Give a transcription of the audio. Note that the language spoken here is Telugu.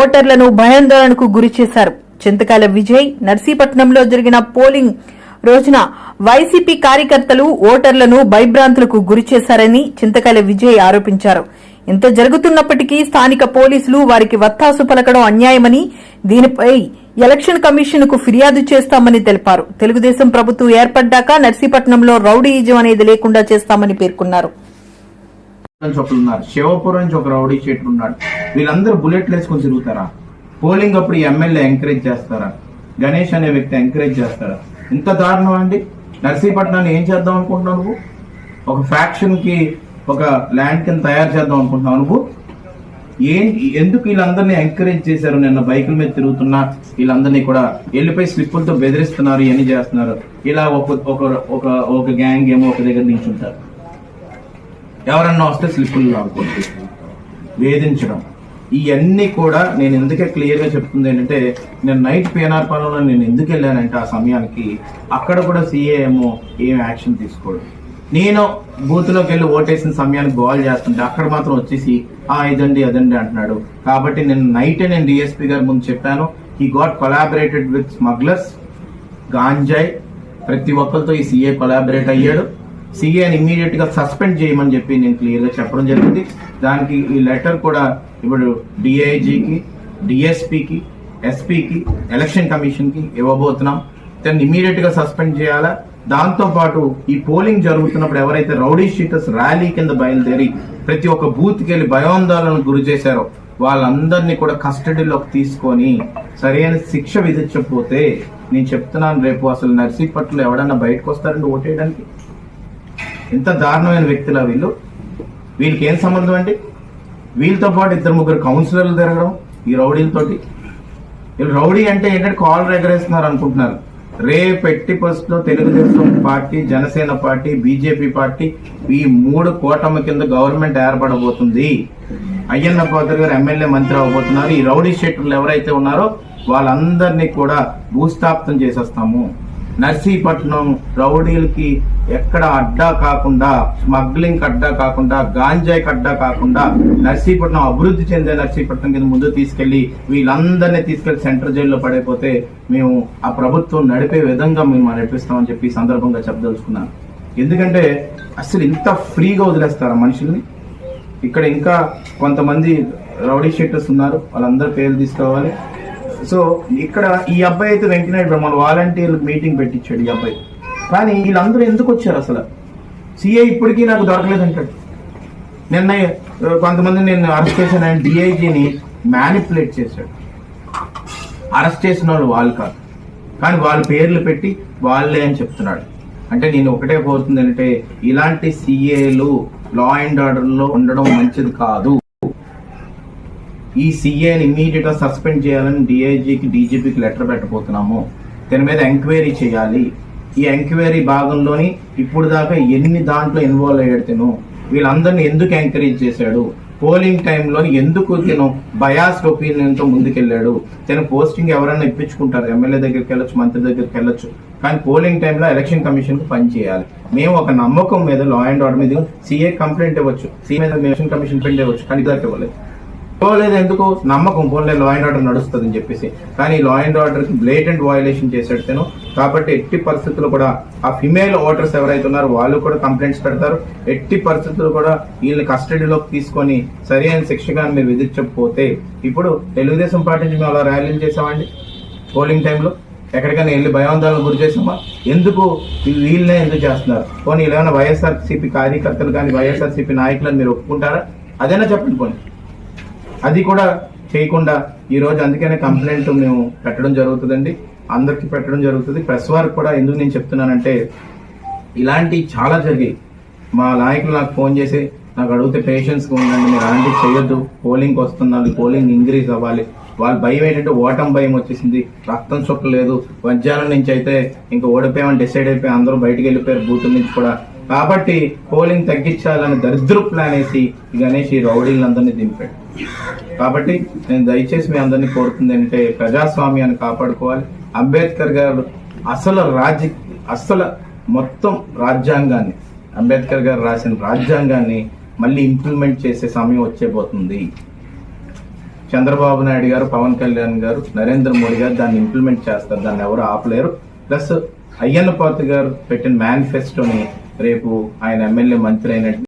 ఓటర్లను భయాందోళనకు గురి చేశారు. చింతకాల విజయ్ నర్సీపట్నంలో జరిగిన పోలింగ్ రోజున వైసీపీ కార్యకర్తలు ఓటర్లను భయభ్రాంతులకు గురి చేశారని చింతకాయల విజయ్ ఆరోపించారు. ఇంత జరుగుతున్నప్పటికీ స్థానిక పోలీసులు వారికి వత్తాసు పలకడం అన్యాయమని దీనిపై ఎలక్షన్ కమిషన్కు ఫిర్యాదు చేస్తామని తెలిపారు. తెలుగుదేశం ప్రభుత్వం ఏర్పడ్డాక నర్సీపట్నంలో రౌడీయిజం అనేది లేకుండా చేస్తామని పేర్కొన్నారు. ఒకరు ఉన్నారు. శివపురం నుంచి ఒక రౌడీ షీటర్ ఉన్నాడు. వీళ్ళందరూ బుల్లెట్లు వేసుకొని తిరుగుతారా? పోలింగ్ అప్పుడు ఎమ్మెల్యే ఎంకరేజ్ చేస్తారా? గణేష్ అనే వ్యక్తి ఎంకరేజ్ చేస్తారా? ఇంత దారుణం అండి. నర్సీపట్నాన్ని ఏం చేద్దాం అనుకుంటున్నావు నువ్వు? ఒక ఫ్యాక్షన్కి ఒక ల్యాండ్ కింద తయారు చేద్దాం అనుకుంటున్నావు నువ్వు? ఏం ఎందుకు వీళ్ళందరినీ ఎంకరేజ్ చేశారు? నిన్న బైకుల మీద తిరుగుతున్నా వీళ్ళందరినీ కూడా వెళ్ళిపోయి స్లిప్పులతో బెదిరిస్తున్నారు ఇవన్నీ చేస్తున్నారు. ఇలా ఒక ఒక ఒక గ్యాంగ్ ఏమో ఒక దగ్గర నించుంటారు. ఎవరన్నా వస్తే స్లిప్పులు లాక్కోండి వేధించడం. ఇవన్నీ కూడా నేను ఎందుకే క్లియర్గా చెప్తుంది ఏంటంటే నేను నైట్ పిఎన్ఆర్ పాలనలో నేను ఎందుకు వెళ్ళానంటే ఆ సమయానికి అక్కడ కూడా సీఏఎం ఏం యాక్షన్ తీసుకోడు నేను బూత్లోకి వెళ్ళి ఓటేసిన సమయానికి గోల్ చేస్తుంటే అక్కడ మాత్రం వచ్చేసి ఆ ఇదండి అదండి అంటున్నాడు. కాబట్టి నేను నైటే నేను డిఎస్పీ గారి ముందు చెప్పాను. ఈ గాట్ కొలాబరేటెడ్ విత్ స్మగ్లర్స్ గాంజాయ్ ప్రతి ఒక్కరితో ఈ సీఏ కొలాబరేట్ అయ్యాడు. సీఏని ఇమీడియట్గా సస్పెండ్ చేయమని చెప్పి నేను క్లియర్గా చెప్పడం జరిగింది. దానికి ఈ లెటర్ కూడా ఇప్పుడు డిఐజీకి డిఎస్పీకి ఎస్పీకి ఎలక్షన్ కమిషన్కి ఇవ్వబోతున్నాం. దాన్ని ఇమీడియట్గా సస్పెండ్ చేయాలా? దాంతో పాటు ఈ పోలింగ్ జరుగుతున్నప్పుడు ఎవరైతే రౌడీ షీటర్స్ ర్యాలీ కింద బయలుదేరి ప్రతి ఒక్క బూత్కి వెళ్ళి భయోందోళనకు గురి చేశారో వాళ్ళందరినీ కూడా కస్టడీలోకి తీసుకొని సరైన శిక్ష విధించకపోతే నేను చెప్తున్నాను రేపు అసలు నర్సీపట్నంలో ఎవడన్నా బయటకు వస్తారండి ఓటేయడానికి? ఎంత దారుణమైన వ్యక్తుల వీళ్ళు? వీళ్ళకి ఏం సంబంధం అండి? వీళ్ళతో పాటు ఇద్దరు ముగ్గురు కౌన్సిలర్లు తిరగడం ఈ రౌడీలతోటి? వీళ్ళు రౌడీ అంటే ఏంటంటే కాల్ ఎగరేస్తున్నారు అనుకుంటున్నారు. రేపు పెట్టి first Telugu Desam party Janasena party BJP party ఈ మూడు కూటమి కింద గవర్నమెంట్ ఏర్పడబోతుంది. అయ్యన్న పాత్ర గారు ఎమ్మెల్యే మంత్రి అవ్వబోతున్నారు. ఈ రౌడీ షెట్టర్లు ఎవరైతే ఉన్నారో వాళ్ళందరినీ కూడా భూస్థాపితం చేసేస్తాము. నర్సీపట్నం రౌడీలకి ఎక్కడ అడ్డా కాకుండా స్మగ్లింగ్ అడ్డా కాకుండా గాంజాయికి అడ్డా కాకుండా నర్సీపట్నం అభివృద్ధి చెందే నర్సీపట్నం కింద ముందు తీసుకెళ్ళి వీళ్ళందరినీ తీసుకెళ్ళి సెంట్రల్ జైల్లో పడైపోతే మేము ఆ ప్రభుత్వం నడిపే విధంగా మేము నడిపిస్తామని చెప్పి సందర్భంగా చెప్పదలుచుకున్నాను. ఎందుకంటే అసలు ఇంత ఫ్రీగా వదిలేస్తారా మనుషుల్ని. ఇక్కడ ఇంకా కొంతమంది రౌడీ షీటర్స్ ఉన్నారు వాళ్ళందరూ పేర్లు తీసుకోవాలి. సో ఇక్కడ ఈ అబ్బాయి అయితే వెంకనాయుడు బ్రహ్మణ్ వాలంటీర్ మీటింగ్ పెట్టించాడు ఈ అబ్బాయి. కానీ వీళ్ళందరూ ఎందుకు వచ్చారు అసలు? సిఐ ఇప్పటికీ నాకు దొరకలేదంటాడు నిన్న కొంతమంది నేను అరెస్ట్ చేశాను ఆయన డిఐజీని మ్యానిపులేట్ చేశాడు. అరెస్ట్ చేసిన వాళ్ళు వాళ్ళు కాదు. కానీ వాళ్ళ పేర్లు పెట్టి వాళ్ళే అని చెప్తున్నాడు. అంటే నేను ఒకటే కోరుతుంది అంటే ఇలాంటి సిఏలు లా అండ్ ఆర్డర్లో ఉండడం మంచిది కాదు. ఈ సీఏని ఇమీడియట్గా సస్పెండ్ చేయాలని డిఐజీకి డీజీపీకి లెటర్ పెట్టబోతున్నాము. దీని మీద ఎంక్వైరీ చేయాలి. ఈ ఎంక్వైరీ భాగంలోని ఇప్పుడు దాకా ఎన్ని దాంట్లో ఇన్వాల్వ్ అయ్యాడు తిను? వీళ్ళందరినీ ఎందుకు ఎంకరేజ్ చేశాడు? పోలింగ్ టైంలో ఎందుకు తిను? బయాస్డ్ ఒపీనియన్తో ముందుకెళ్ళాడు. తన పోస్టింగ్ ఎవరైనా ఇప్పించుకుంటారు. ఎమ్మెల్యే దగ్గరికి వెళ్ళొచ్చు మంత్రి దగ్గరికి వెళ్ళొచ్చు. కానీ పోలింగ్ టైంలో ఎలక్షన్ కమిషన్కి పనిచేయాలి పని చేయాలి. మేము ఒక నమ్మకం మీద లా అండ్ ఆర్డర్ మీద సీఏ కంప్లైంట్ ఇవ్వచ్చు. సీఏ మీద ఎలక్షన్ కమిషన్ పెండ్ ఇవ్వచ్చు. కానీ ఇద్దరికి ఇవ్వలేదు. పోలేదు ఎందుకు? నమ్మకం. పోలే లా అండ్ ఆర్డర్ నడుస్తుంది అని చెప్పేసి. కానీ లా అండ్ ఆర్డర్కి బ్లేటెంట్ వయలేషన్ చేశాడు తను కాబట్టి ఎట్టి పరిస్థితులు కూడా ఆ ఫిమేల్ ఓటర్స్ ఎవరైతే ఉన్నారో వాళ్ళు కూడా కంప్లైంట్స్ పెడతారు. ఎట్టి పరిస్థితులు కూడా వీళ్ళని కస్టడీలోకి తీసుకొని సరైన శిక్షగా మీరు విధించకపోతే ఇప్పుడు తెలుగుదేశం పార్టీ నుంచి మేము అలా ర్యాలీలు చేసామండి పోలింగ్ టైంలో ఎక్కడికైనా వెళ్ళి భయాందోళనకు గురి చేసామా ఎందుకు వీళ్ళనే ఎందుకు చేస్తున్నారు? పోనీ ఇలా వైఎస్ఆర్సీపీ కార్యకర్తలు కానీ వైఎస్ఆర్సీపీ నాయకులను మీరు ఒప్పుకుంటారా? అదైనా చెప్పండి పోనీ. అది కూడా చేయకుండా ఈరోజు అందుకనే కంప్లైంట్ మేము పెట్టడం జరుగుతుందండి. అందరికి పెట్టడం జరుగుతుంది. ప్రెస్ వారికి కూడా ఎందుకు నేను చెప్తున్నానంటే ఇలాంటి చాలా జరిగాయి. మా నాయకులు నాకు ఫోన్ చేసి నాకు అడిగితే పేషెంట్స్గా ఉండండి మీరు అలాంటివి చేయొద్దు. పోలింగ్కి వస్తున్నారు పోలింగ్ ఇంక్రీజ్ అవ్వాలి. వాళ్ళ భయం ఏంటంటే ఓటం భయం వచ్చేసింది. రక్తం చుట్టలేదు మధ్యాహ్నం నుంచి అయితే ఇంకా ఓడిపోయామని డిసైడ్ అయిపోయి అందరూ బయటకు వెళ్ళిపోయారు. బూతుల నుంచి కూడా కాబట్టి పోలింగ్ తగ్గించాలని దరిద్ర ప్లాన్ వేసి ఈ గణేష్ ఈ రౌడీలందరినీ దింపాడు. కాబట్టి నేను దయచేసి మీ అందరినీ కోరుతుంది ఏంటంటే ప్రజాస్వామ్యాన్ని కాపాడుకోవాలి. అంబేద్కర్ గారు అసలు రాజ్య అసలు మొత్తం రాజ్యాంగాన్ని అంబేద్కర్ గారు రాసిన రాజ్యాంగాన్ని మళ్ళీ ఇంప్లిమెంట్ చేసే సమయం వచ్చేపోతుంది చంద్రబాబు నాయుడు గారు పవన్ కళ్యాణ్ గారు నరేంద్ర మోడీ గారు దాన్ని ఇంప్లిమెంట్ చేస్తారు. దాన్ని ఎవరు ఆపలేరు. ప్లస్ అయ్యన్నపాతి గారు పెట్టిన మేనిఫెస్టోని రేపు ఆయన ఎమ్మెల్యే మంత్రి అయినట్టు